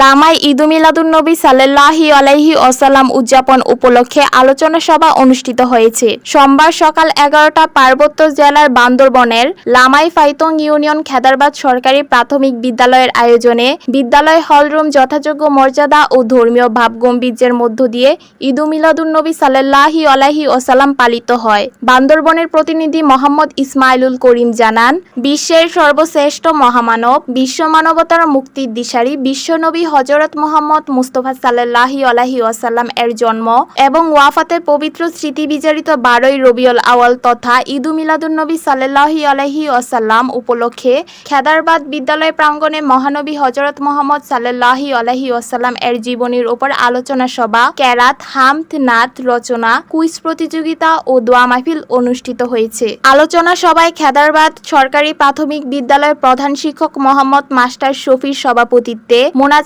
লামাই ঈদুমিলাদুন্নবী সাল্লাহি আলাইহি ওসাল্লাম উদযাপন উপলক্ষে আলোচনা সভা অনুষ্ঠিত হয়েছে। সোমবার সকাল এগারোটা পার্বত্য জেলার বান্দরবনের লামাই ফাইতং ইউনিয়ন খেদারবাদ সরকারি প্রাথমিক বিদ্যালয়ের আয়োজনে বিদ্যালয় হলরুম যথাযোগ্য মর্যাদা ও ধর্মীয় ভাবগম্ভীর্যের মধ্য দিয়ে ঈদুমিলাদুন্নবী সাল্লাহি আলাইহি ওসাল্লাম পালিত হয়। বান্দরবনের প্রতিনিধি মোহাম্মদ ইসমাইলুল করিম জানান, বিশ্বের সর্বশ্রেষ্ঠ মহামানব বিশ্ব মানবতার মুক্তির দিশারি, বিশ্বনবী হজরত মোহাম্মদ মুস্তফা সাল্লাহি আলাহি ওয়াসাল্লাম এর জন্ম এবং ওয়াফাতের পবিত্র স্মৃতি বিজড়িত বারোই রবিউল আওয়াল তথা ঈদু মিলাদুন্নবী সাল্লাহি আলাইহি ওয়াসাল্লাম উপলক্ষে খেদারবাদ বিদ্যালয় প্রাঙ্গণে মহানবী হজরত মোহাম্মদ সাল্লাহি আলাইহি ওয়াসাল্লাম এর জীবনীর উপর আলোচনা সভা, ক্যারাত হামদ নাথ রচনা, কুইজ প্রতিযোগিতা ও দোয়া মাহফিল অনুষ্ঠিত হয়েছে। আলোচনা সভায় খেদারবাদ সরকারি প্রাথমিক বিদ্যালয়ের প্রধান শিক্ষক মোহাম্মদ মাস্টার শফির সভাপতিত্বে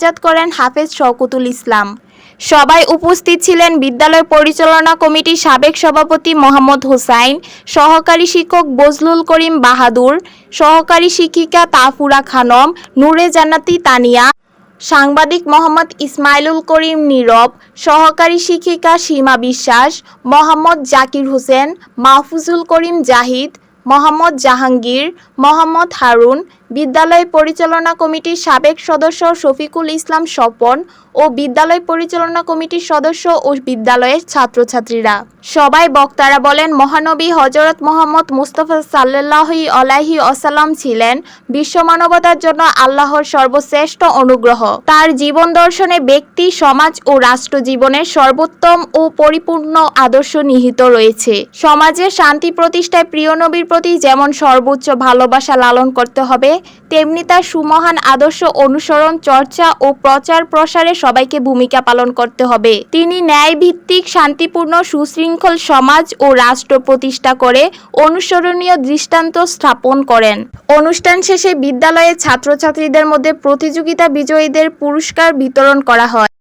মোনাজাত করেন হাফেজ শওকতুল ইসলাম। সবাই উপস্থিত ছিলেন বিদ্যালয় পরিচালনা কমিটির সাবেক সভাপতি মোহাম্মদ হোসাইন, সহকারী শিক্ষক বজলুল করিম বাহাদুর, সহকারী শিক্ষিকা তাফুরা খানম, নূরে জান্নাতি তানিয়া, সাংবাদিক মোহাম্মদ ইসমাইলুল করিম নীরব, সহকারী শিক্ষিকা সীমা বিশ্বাস, মোহাম্মদ জাকির হোসেন, মাহফুজুল করিম জাহিদ, মোহাম্মদ জাহাঙ্গীর, মোহাম্মদ হারুন বিদ্যালয় পরিচালনা কমিটির সাবেক সদস্য শফিকুল ইসলাম স্বপন ও বিদ্যালয় পরিচালনা কমিটির সদস্য ও বিদ্যালয়ের ছাত্রছাত্রীরা। সবাই বক্তারা বলেন, মহানবী হজরত মোহাম্মদ মুস্তফা সাল্লাহি আলাহি আসাল্লাম ছিলেন বিশ্ব মানবতার জন্য আল্লাহর সর্বশ্রেষ্ঠ অনুগ্রহ। তার জীবন দর্শনে ব্যক্তি, সমাজ ও রাষ্ট্র জীবনের সর্বোত্তম ও পরিপূর্ণ আদর্শ নিহিত রয়েছে। সমাজে শান্তি প্রতিষ্ঠায় প্রিয় নবীর প্রতি যেমন সর্বোচ্চ ভালোবাসা লালন করতে হবে তেমনি তার সুমহান আদর্শ অনুসরণ, চর্চা ও প্রচার প্রসারে সবাইকে ভূমিকা পালন করতে হবে। তিনি ন্যায়ভিত্তিক, শান্তিপূর্ণ, সুশৃঙ্খল সমাজ ও রাষ্ট্র প্রতিষ্ঠা করে অনুসরণীয় দৃষ্টান্ত স্থাপন করেন। অনুষ্ঠান শেষে বিদ্যালয়ে ছাত্রছাত্রীদের মধ্যে প্রতিযোগিতা বিজয়ীদের পুরস্কার বিতরণ করা হয়।